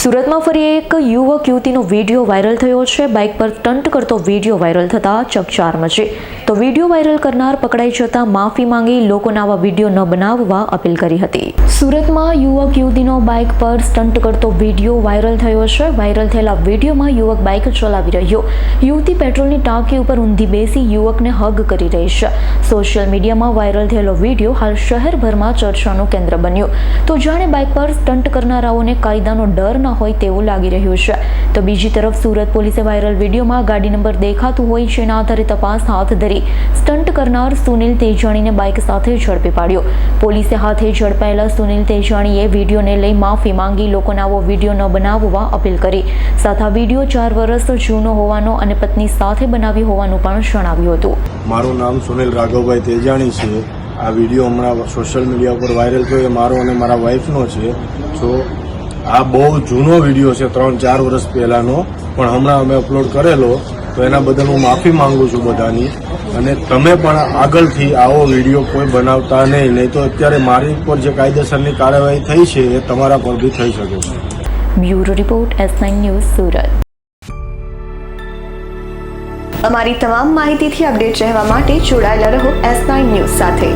સુરતમાં ફરી એક યુવક યુવતીનો વીડિયો વાયરલ થયો છે. બાઇક પર સ્ટંટ કરતો વીડિયો વાયરલ થતા ચકચાર મચી. તો વીડિયો વાયરલ કરનાર પકડાઈ જતા માફી માંગી લોકોને આવા વીડિયો ન બનાવવા અપીલ કરી હતી. સુરતમાં યુવક યુવતીનો બાઇક પર સ્ટંટ કરતો વીડિયો વાયરલ થયો છે. વાયરલ થયેલા વિડીયોમાં યુવક બાઇક ચલાવી રહ્યો. યુવતી પેટ્રોલની ટાંકી ઉપર ઊંધી બેસી યુવકને હગ કરી રહી છે. સોશિયલ મીડિયામાં વાયરલ થયેલો વીડિયો હાલ શહેરભરમાં ચર્ચાનું કેન્દ્ર બન્યું. તો જાણે બાઇક પર સ્ટંટ કરનારાઓને કાયદાનો ડર ન હોય તેવું લાગી રહ્યું છે. તો બીજી તરફ સુરત પોલીસે વાયરલ વિડીયોમાં ગાડી નંબર દેખાતું હોય જેના આધારે તપાસ હાથ ધરી સ્ટંટ કરનાર સુનિલ તેજાણીને બાઇક સાથે ઝડપી પાડ્યો. પોલીસે હાથે ઝડપાયેલા સુનિલ તેજાણીએ વિડીયોને લઈ માફી માંગી લોકોને આવો વીડિયો ન બનાવવા અપીલ કરી. સાથે વીડિયો ચાર વર્ષ જૂનો હોવાનો અને પત્ની સાથે બનાવી હોવાનું પણ જણાવ્યું હતું. મારું નામ સુનિલ રાઘવભાઈ તેજાણી છે. આ વીડિયો હમણાં સોશિયલ મીડિયા ઉપર વાયરલ થયો. એ મારો અને મારા વાઈફનો છે. તો આ બહુ જૂનો વીડિયો છે, ત્રણ, ચાર વર્ષ પહેલાનો. પણ હમણાં અમે અપલોડ કરેલો, તો એના બદલ હું માફી માંગુ છું બધાની. અને તમે પણ આગળથી આવો વીડિયો કોઈ બનાવતા નહીં. નહીં તો અત્યારે મારી ઉપર જે કાયદેસરની કાર્યવાહી થઈ છે, એ તમારા પર બી થઈ શકે છે. Bureau report S news Surat. અમારી તમામ માહિતીથી અપડેટ રહેવા માટે જોડાયેલા રહો એસ ન્યૂઝ સાથે.